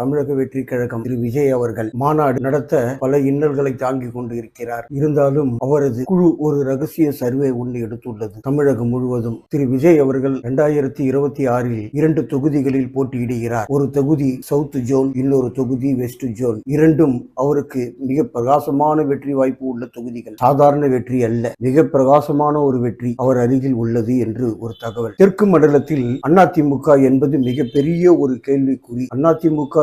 தமிழக வெற்றி கழகம் திரு விஜய் அவர்கள் மாநாடு நடத்த பல இன்னல்களை தாங்கிக் கொண்டு இருக்கிறார் இருந்தாலும் அவரது குழு ஒரு ரகசிய சர்வே ஒன்று எடுத்துள்ளது. தமிழகம் முழுவதும் திரு விஜய் அவர்கள் இரண்டாயிரத்தி இருபத்தி ஆறில் இரண்டு தொகுதிகளில் போட்டியிடுகிறார். ஒரு தொகுதி சவுத் ஜோன் இன்னொரு தொகுதி வெஸ்ட் ஜோன். இரண்டும் அவருக்கு மிக பிரகாசமான வெற்றி வாய்ப்பு உள்ள தொகுதிகள். சாதாரண வெற்றி அல்ல மிக பிரகாசமான ஒரு வெற்றி அவர் அருகில் உள்ளது என்று ஒரு தகவல். தெற்கு மண்டலத்தில் அதிமுக என்பது மிகப்பெரிய ஒரு கேள்விக்குறி.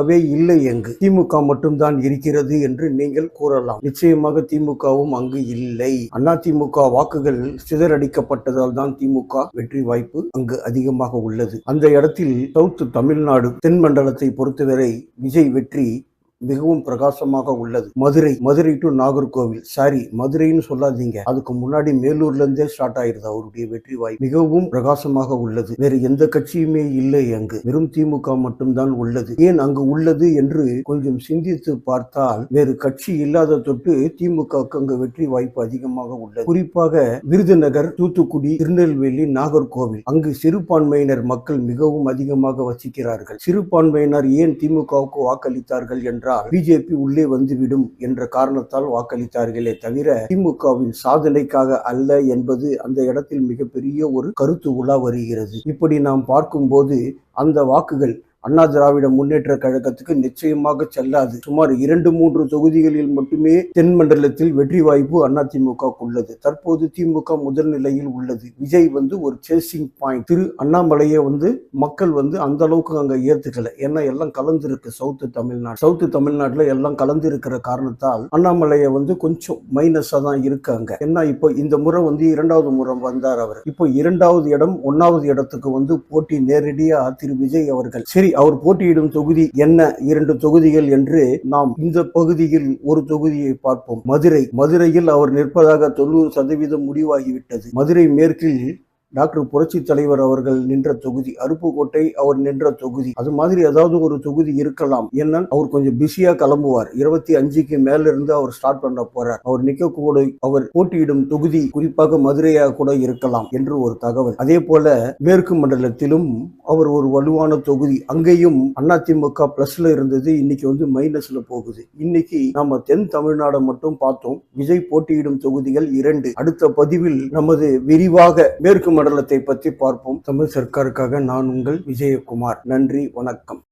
திமுகவே இல்லை எங்கு? திமுக மட்டும்தான் இருக்கிறது என்று நீங்கள் கூறலாம். நிச்சயமாக திமுகவும் அங்கு இல்லை. அண்ணா திமுக வாக்குகள் சிதறடிக்கப்பட்டதால் தான் திமுக வெற்றி வாய்ப்பு அங்கு அதிகமாக உள்ளது. அந்த இடத்தில் சவுத் தமிழ்நாடு தென் மண்டலத்தை பொறுத்தவரை விஜய் வெற்றி மிகவும் பிரகாசமாக உள்ளது. மதுரை மதுரை டு நாகர்கோவில். சாரி மதுரைன்னு சொல்லாதீங்க. அதுக்கு முன்னாடி மேலூர்ல இருந்தே ஸ்டார்ட் ஆயிருது அவருடைய வெற்றி வாய்ப்பு. மிகவும் பிரகாசமாக உள்ளது. வேறு எந்த கட்சியுமே இல்லை அங்கு. வெறும் திமுக மட்டும்தான் உள்ளது. ஏன் அங்கு உள்ளது என்று கொஞ்சம் சிந்தித்து பார்த்தால் வேறு கட்சி இல்லாத தொட்டு திமுகவுக்கு அங்கு வெற்றி வாய்ப்பு அதிகமாக உள்ளது. குறிப்பாக விருதுநகர் தூத்துக்குடி திருநெல்வேலி நாகர்கோவில். அங்கு சிறுபான்மையினர் மக்கள் மிகவும் அதிகமாக வசிக்கிறார்கள். சிறுபான்மையினர் ஏன் திமுகவுக்கு வாக்களித்தார்கள் என்றால் பிஜேபி உள்ளே வந்துவிடும் என்ற காரணத்தால் வாக்களித்தார்களே தவிர திமுகவின் சாதனைக்காக அல்ல என்பது அந்த இடத்தில் மிகப்பெரிய ஒரு கருத்து உலா வருகிறது. இப்படி நாம் பார்க்கும்போது அந்த வாக்குகள் அண்ணா திராவிட முன்னேற்ற கழகத்துக்கு நிச்சயமாக செல்லாது. சுமார் இரண்டு மூன்று தொகுதிகளில் மட்டுமே தென் மண்டலத்தில் வெற்றி வாய்ப்பு அதிமுக உள்ளது. தற்போது திமுக முதல் நிலையில் உள்ளது. விஜய் வந்து ஒரு சேசிங் பாயிண்ட் திரு அண்ணாமலையை வந்து மக்கள் வந்து அந்த அளவுக்கு அங்க ஏத்துக்கல. ஏன்னா எல்லாம் கலந்துருக்கு சவுத்து தமிழ்நாடு. சவுத்து தமிழ்நாட்டுல எல்லாம் கலந்து இருக்கிற காரணத்தால் அண்ணாமலையை வந்து கொஞ்சம் மைனஸா தான் இருக்காங்க ஏன்னா இப்போ இந்த முறை வந்து இரண்டாவது முறை வந்தார் அவர். இப்போ இரண்டாவது இடம் ஒன்னாவது இடத்துக்கு வந்து போட்டி நேரடியா திரு விஜய் அவர்கள். சரி அவர் போட்டியிடும் தொகுதி என்ன? இரண்டு தொகுதிகள் என்று நாம் இந்த பகுதியில் ஒரு தொகுதியை பார்ப்போம். மதுரை. மதுரையில் அவர் நிற்பதாக தொண்ணூறு சதவீதம் முடிவாகிவிட்டது. மதுரை மேற்கில் டாக்டர் புரட்சி தலைவர் அவர்கள் நின்ற தொகுதி அருப்புக்கோட்டை அவர் நின்ற தொகுதி. அது மாதிரி ஏதாவது ஒரு தொகுதி இருக்கலாம். ஏன்னா அவர் கொஞ்சம் பிஸியா கிளம்புவார். இருபத்தி அஞ்சுக்கு மேல இருந்து அவர் ஸ்டார்ட் பண்ண போறார். அவர் நிக்கக்கூட அவர் போட்டியிடும் தொகுதி குறிப்பாக மதுரையாக கூட இருக்கலாம் என்று ஒரு தகவல். அதே போல மேற்கு மண்டலத்திலும் அவர் ஒரு வலுவான தொகுதி. அங்கேயும் அதிமுக பிளஸ்ல இருந்தது இன்னைக்கு வந்து மைனஸ்ல போகுது. இன்னைக்கு நம்ம தென் தமிழ்நாடு மட்டும் பார்த்தோம். விஜய் போட்டியிடும் தொகுதிகள் இரண்டு. அடுத்த பதிவில் நமது விரிவாக மேற்கு மண்டலத்தை பற்றி பார்ப்போம். தமிழ் சர்க்காருக்காக நான் உங்கள் விஜயகுமார். நன்றி வணக்கம்.